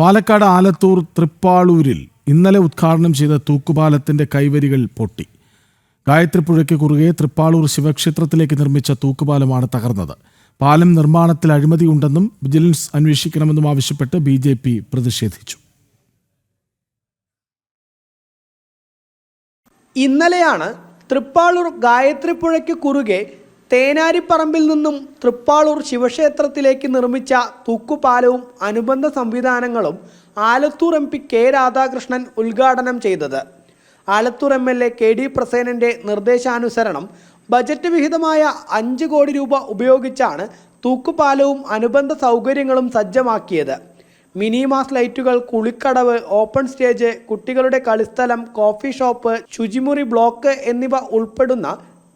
പാലക്കാട് ആലത്തൂർ തൃപ്പാളൂരിൽ ഇന്നലെ ഉദ്ഘാടനം ചെയ്ത തൂക്കുപാലത്തിന്റെ കൈവരികൾ പൊട്ടി. ഗായത്രിപ്പുഴയ്ക്ക് കുറുകെ തൃപ്പാളൂർ ശിവക്ഷേത്രത്തിലേക്ക് നിർമ്മിച്ച തൂക്കുപാലമാണ് തകർന്നത്. പാലം നിർമ്മാണത്തിൽ അഴിമതിയുണ്ടെന്നും വിജിലൻസ് അന്വേഷിക്കണമെന്നും ആവശ്യപ്പെട്ട് ബി ജെ പി പ്രതിഷേധിച്ചു. ഇന്നലെയാണ് തൃപ്പാളൂർ ഗായത്രിപ്പുഴയ്ക്ക് കുറുകെ തേനാരിപ്പറമ്പിൽ നിന്നും തൃപ്പാളൂർ ശിവക്ഷേത്രത്തിലേക്ക് നിർമ്മിച്ച തൂക്കുപാലവും അനുബന്ധ സംവിധാനങ്ങളും Alathur M P K Radhakrishnan ഉദ്ഘാടനം ചെയ്തത്. Alathur M L A K D പ്രസേനന്റെ നിർദ്ദേശാനുസരണം ബജറ്റ് വിഹിതമായ അഞ്ച് കോടി രൂപ ഉപയോഗിച്ചാണ് തൂക്കുപാലവും അനുബന്ധ സൗകര്യങ്ങളും സജ്ജമാക്കിയത്. മിനി മാസ് ലൈറ്റുകൾ കുളിക്കടവ് ഓപ്പൺ സ്റ്റേജ് കുട്ടികളുടെ കളിസ്ഥലം കോഫി ഷോപ്പ് ശുചിമുറി ബ്ലോക്ക് എന്നിവ ഉൾപ്പെടുന്ന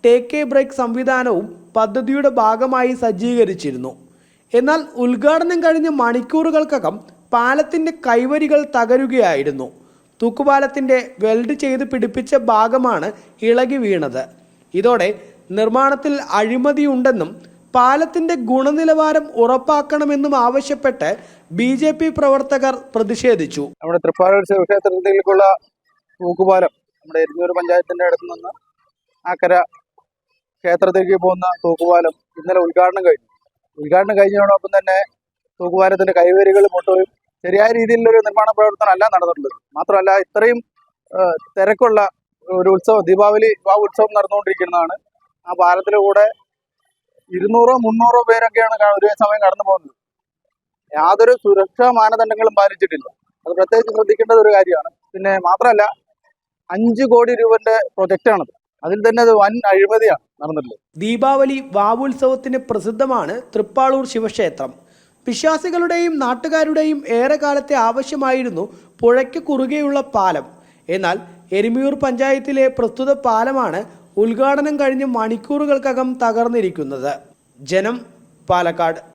ടേക്ക് എ ബ്രേക്ക് സംവിധാനവും പദ്ധതിയുടെ ഭാഗമായി സജ്ജീകരിച്ചിരുന്നു. എന്നാൽ ഉദ്ഘാടനം കഴിഞ്ഞ മണിക്കൂറുകൾക്കകം പാലത്തിന്റെ കൈവരികൾ തകരുകയായിരുന്നു. തൂക്കുപാലത്തിന്റെ വെൽഡ് ചെയ്ത് പിടിപ്പിച്ച ഭാഗമാണ് ഇളകി വീണത്. ഇതോടെ നിർമ്മാണത്തിൽ അഴിമതിയുണ്ടെന്നും പാലത്തിന്റെ ഗുണനിലവാരം ഉറപ്പാക്കണമെന്നും ആവശ്യപ്പെട്ട് ബി ജെ പി പ്രവർത്തകർ പ്രതിഷേധിച്ചു. നമ്മുടെ തൃപ്പാലൂർ ശിവക്ഷേത്രത്തിലേക്കുള്ള തൂക്കുപാലം നമ്മുടെ എരിഞ്ഞൂർ പഞ്ചായത്തിന്റെ അടുത്ത് നിന്ന് ആക്കര ക്ഷേത്രത്തിലേക്ക് പോകുന്ന തൂക്കുപാലം ഇന്നലെ ഉദ്ഘാടനം കഴിഞ്ഞു. ഉദ്ഘാടനം കഴിഞ്ഞതോടൊപ്പം തന്നെ തൂക്കുപാലത്തിന്റെ കൈവരികൾ മൊട്ടോയും ശരിയായ ഒരു നിർമ്മാണ പ്രവർത്തനം അല്ല നടന്നിട്ടുള്ളത്. മാത്രമല്ല ഇത്രയും തിരക്കുള്ള ഒരു ഉത്സവം ദീപാവലി ആ ഉത്സവം നടന്നുകൊണ്ടിരിക്കുന്നതാണ്. ആ പാലത്തിലൂടെ ഇരുന്നൂറോ മുന്നൂറോ പേരൊക്കെയാണ് ഒരേ സമയം കടന്നു പോകുന്നത്. യാതൊരു സുരക്ഷാ മാനദണ്ഡങ്ങളും പാലിച്ചിട്ടില്ല. അത് പ്രത്യേകിച്ച് ശ്രദ്ധിക്കേണ്ടത് ഒരു കാര്യമാണ്. പിന്നെ മാത്രമല്ല അഞ്ച് കോടി രൂപന്റെ പ്രൊജക്റ്റാണത്. അതിൽ തന്നെ അത് വൻ അഴിമതിയാണ്. നടന്നിട്ടുള്ളത് ദീപാവലി വാവുത്സവത്തിന് പ്രസിദ്ധമാണ് തൃപ്പാളൂർ ശിവക്ഷേത്രം. വിശ്വാസികളുടെയും നാട്ടുകാരുടെയും ഏറെക്കാലത്തെ ആവശ്യമായിരുന്നു പുഴയ്ക്ക് കുറുകെയുള്ള പാലം. എന്നാൽ എരുമിയൂർ പഞ്ചായത്തിലെ പ്രസ്തുത പാലമാണ് ഉദ്ഘാടനം കഴിഞ്ഞ് മണിക്കൂറുകൾക്കകം തകർന്നിരിക്കുന്നത്. ജനം പാലക്കാട്.